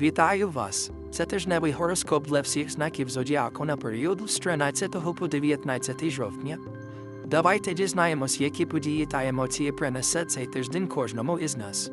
Вітаю вас! Це тижневий гороскоп для всіх знаків зодіаку на період з 13 по 19 жовтня. Давайте дізнаємось, які події та емоції принесе цей тиждень кожному із нас.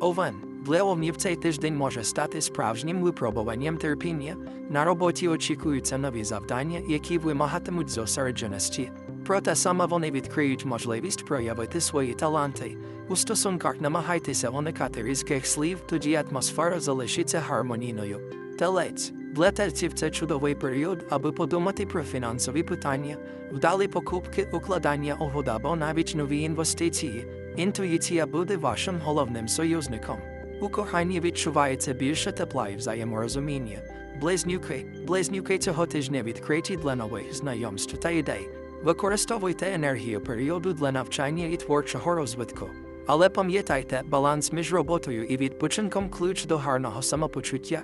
Овен, для овнів цей тиждень може стати справжнім випробуванням терпіння. На роботі очікуються нові завдання, які вимагатимуть зосередженості. Проте саме вони відкриють можливість проявити свої таланти. У стосунках намагайтеся уникати різких слів, тоді атмосфера залишиться гармонійною. Телець. Для тельців це чудовий період, аби подумати про фінансові питання, вдалі покупки, укладання угод або навіть нові інвестиції. Інтуїція буде вашим головним союзником. У коханні відчувається більше тепла і взаєморозуміння. Близнюки, близнюки цього тижня відкриті для нових знайомств та ідей. Використовуйте енергію періоду для навчання і творчого розвитку. Але пам'ятайте, баланс між роботою і відпочинком ключ до гарного самопочуття.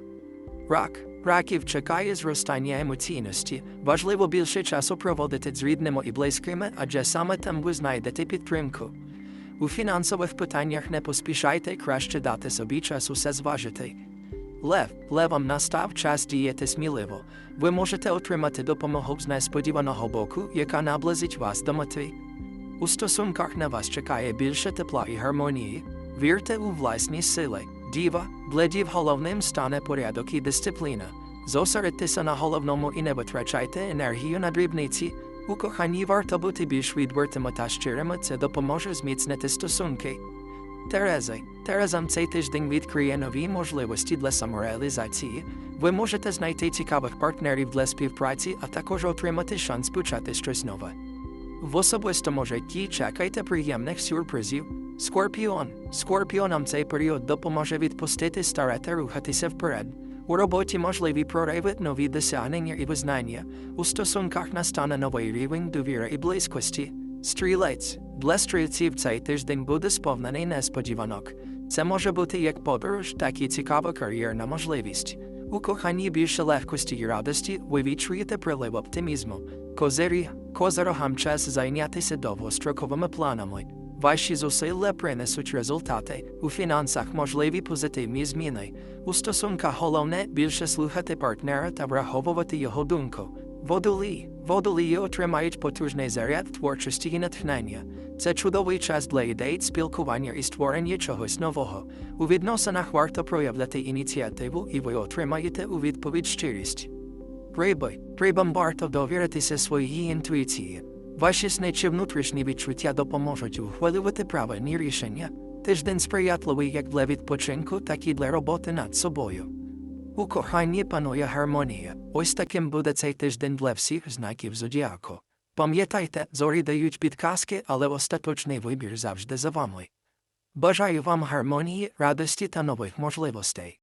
Рак. Раків чекає зростання емоційності. Важливо більше часу проводити з рідними і близькими, адже саме там ви знайдете підтримку. У фінансових питаннях не поспішайте краще дати собі час усе зважити. Лев, левам настав час діяти сміливо. Ви можете отримати допомогу з несподіваного боку, яка наблизить вас до мети. У стосунках на вас чекає більше тепла і гармонії. Вірте у власні сили. Діва, для дів головним стане порядок і дисципліна. Зосередьтеся на головному і не витрачайте енергію на дрібниці. У коханні варто бути більш відвертими та щирими, це допоможе зміцнити стосунки. Терези, Терезам цей тиждень відкриє нові можливості для самореалізації. Ви можете знайти цікавих партнерів для співпраці, а також отримати шанс почати щось нове. В особистому житті чекайте приємних сюрпризів. Скорпіон. Скорпіонам цей період допоможе відпустити старе та рухатися вперед. У роботі можливі прориви, нові досягнення і визнання. У стосунках настане новий рівень довіри і близькості. Стрілець. Для стрільців цей тиждень буде сповнений несподіванок. Це може бути як подорож, так і цікава кар'єрна можливість. У коханні більше легкості і радості ви відчуєте прилив оптимізму. Козирі, козирогам час зайнятися довгостроковими планами. Ваші зусилля принесуть результати. У фінансах можливі позитивні зміни. У стосунках головне більше слухати партнера та враховувати його думку. Водолії. Водолії отримають потужний заряд творчості і натхнення. Це чудовий час для ідей, спілкування і створення чогось нового. У відносинах варто проявляти ініціативу і ви отримаєте у відповідь щирість. Риби. Рибам варто довіритися своїй інтуїції. Ваші сни чи внутрішні відчуття допоможуть ухвалювати правильні рішення. Тиждень сприятливий як для відпочинку, так і для роботи над собою. У коханні панує гармонія. Ось таким буде цей тиждень для всіх знаків зодіаку. Пам'ятайте, зорі дають підказки, але остаточний вибір завжди за вами. Бажаю вам гармонії, радості та нових можливостей.